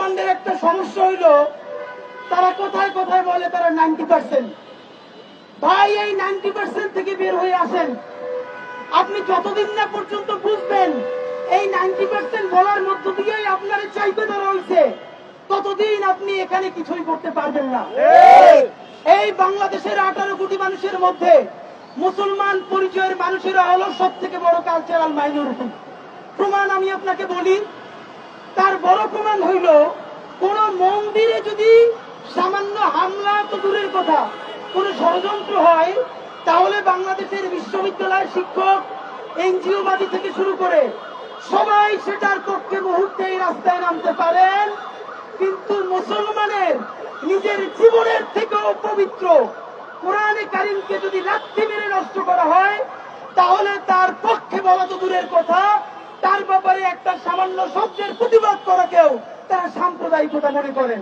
মুসলমানদের একটা সমস্যা হইল, তারা কোথায় কোথায় বলে তারা নাইনটি পার্সেন্ট। ভাই, এই নাইনটি পার্সেন্ট থেকে বের হয়ে আসেন। আপনি যতদিন না পর্যন্ত বুঝবেন, এই নাইনটি পার্সেন্ট বলার মধ্য দিয়েই আপনার চাইতে ধরা হয়েছে ততদিন আপনি এখানে কিছুই করতে পারবেন না। এই বাংলাদেশের আঠারো কোটি মানুষের মধ্যে মুসলমান পরিচয়ের মানুষেরা হলো সব থেকে বড় কালচারাল মাইনরিটি প্রমাণ আমি আপনাকে বলি তার বড় প্রমাণ হইল, কোন মন্দিরে যদি সামান্য হামলা তো দূরের কথা, কোন ষড়যন্ত্র হয়, তাহলে বাংলাদেশের বিশ্ববিদ্যালয়ের শিক্ষক এনজিও বাদী থেকে শুরু করে সবাই সেটার পক্ষে মুহূর্তেই রাস্তায় নামতে পারেন। কিন্তু মুসলমানের নিজের জীবনের থেকেও পবিত্র কোরআনে কারিমকে যদি লাথি মেরে নষ্ট করা হয়, তাহলে তার পক্ষে বলা তো দূরের কথা তার ব্যাপারে একটা সামান্য শব্দের প্রতিবাদ করাকেও তারা সাম্প্রদায়িকতা মনে করেন।